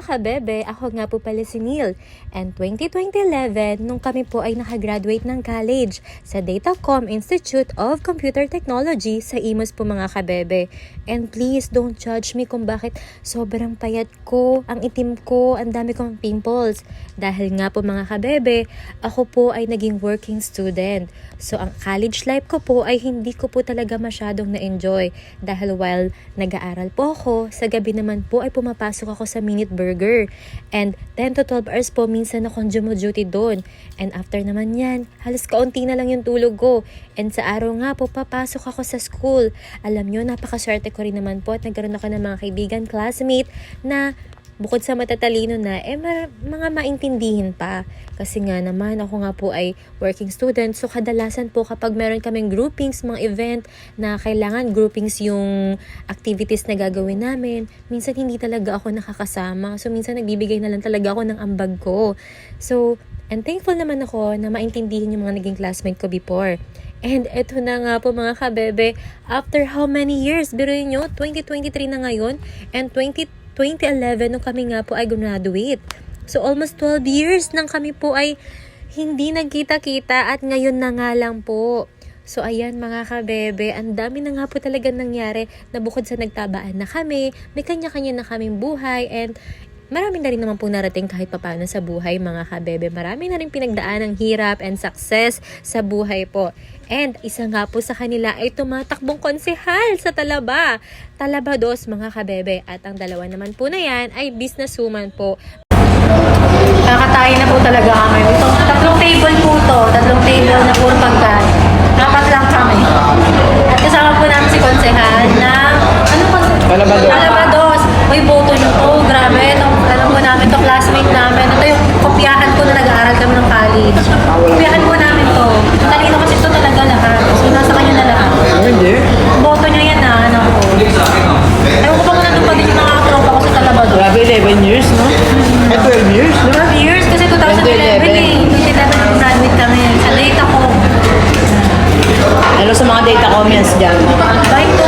kabebe, ako nga po pala si Neil. And 2020-11, nung kami po ay nakagraduate ng college sa Datacom Institute of Computer Technology sa Imus po mga kabebe. And please don't judge me kung bakit sobrang payat ko, ang itim ko, ang dami kong pimples. Dahil nga po mga kabebe, ako po ay naging working student. So ang college life ko po ay hindi ko po talaga masyadong na-enjoy. Dahil while nag-aaral po ako, sa gabi naman po ay pumapasok ako sa Minute Burger. And 10 to 12 hours po minsan akong duty doon. And after naman yan, halos kaunti na lang yung tulog ko. And sa araw nga po, papasok ako sa school. Alam nyo, napakaswerte ko rin naman po at nagkaroon ako ng mga kaibigan, classmate na bukod sa matatalino na, eh mar- mga maintindihin pa. Kasi nga naman, ako nga po ay working student. So, kadalasan po kapag meron kaming groupings, mga event na kailangan groupings yung activities na gagawin namin, minsan hindi talaga ako nakakasama. So, minsan nagbibigay na lang talaga ako ng ambag ko. So, and thankful naman ako na maintindihin yung mga naging classmate ko before. And eto na nga po mga kabebe, after how many years? Biruin nyo, 2023 na ngayon, and 20 2011 nung kami nga po ay graduate. So almost 12 years nang kami po ay hindi nagkita-kita at ngayon na nga lang po. So ayan mga kabebe, ang dami na nga po talaga nangyari na bukod sa nagtabaan na kami, may kanya-kanya na kaming buhay and marami na rin naman po narating kahit papano sa buhay mga kabebe. Marami na rin pinagdaan ng hirap and success sa buhay po. And isa nga po sa kanila ay tumatakbong konsehal sa Talaba. Talaba dos mga kabebe. At ang dalawa naman po na yan ay businesswoman po. Kakatayin na po talaga kami. Ito, tatlong table po to. Tatlong table na puro pagkain. Apat lang kami. At kasama po namin si Konsehal na, ano po? Talabados. Talabados. Uy, boto namin to classmate namin. Ito yung kopyahan ko na nag-aaral kami ng college. Kopyahan po namin to. Talino kasi ito talaga lahat. So, nasa kanya na lahat. Oh, hindi. Boto niya yan na, ano ko. Ayaw ko pa nga nandun pa din yung mga tropa ko sa Talabados. Grabe, 11 years, no? Eh, 12 years, no? 12 years kasi 2011 eh. 2011 graduate kami. Sa data ko. Ano sa mga data comments dyan? Bait to,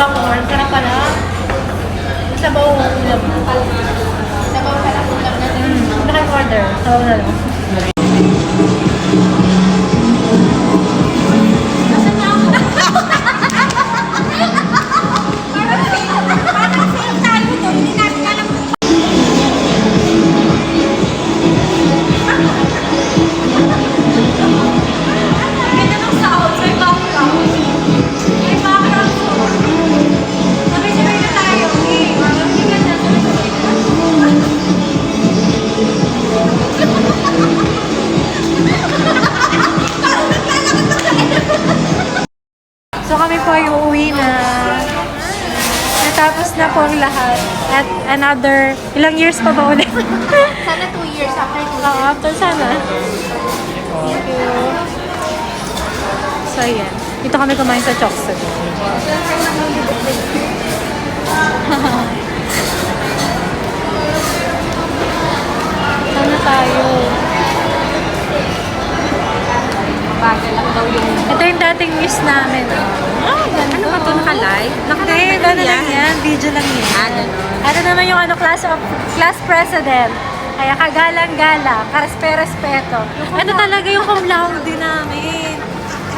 Kasi bang warm, sarap pala. Sa bawo ulam. Sa bawo pala ulam na. Mm, naka-order. Sa bawo na lang. So kami po ay uuwi na. Natapos na po ang lahat. At another, ilang years pa ba ulit? Sana two years after two Oo, after sana. Thank you. So, ayan. Dito kami kumain sa Chokso. Sana tayo. Bagal lang daw yung... Ito yung dating miss namin. Ah, Ano ba ito? Naka-live? Hindi, gano'n lang yan. Video lang yan. Ah, ganun. Ano naman yung ano, class of class president. Kaya kagalang-gala, karespe-respeto. Ano talaga yung cum laude namin.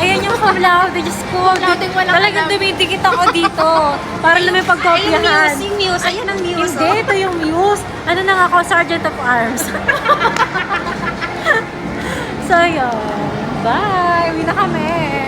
Ayan yung cum laude, Diyos ko. Cum laude, walang Talagang dumidikit ako dito. Para lang may Ayun, pagkopyahan. muse. Yung muse. Ayan ang muse. Hindi, ito yung muse. Ano na nga ako, Sergeant of Arms. so, yun. Bye! Uwi na kami.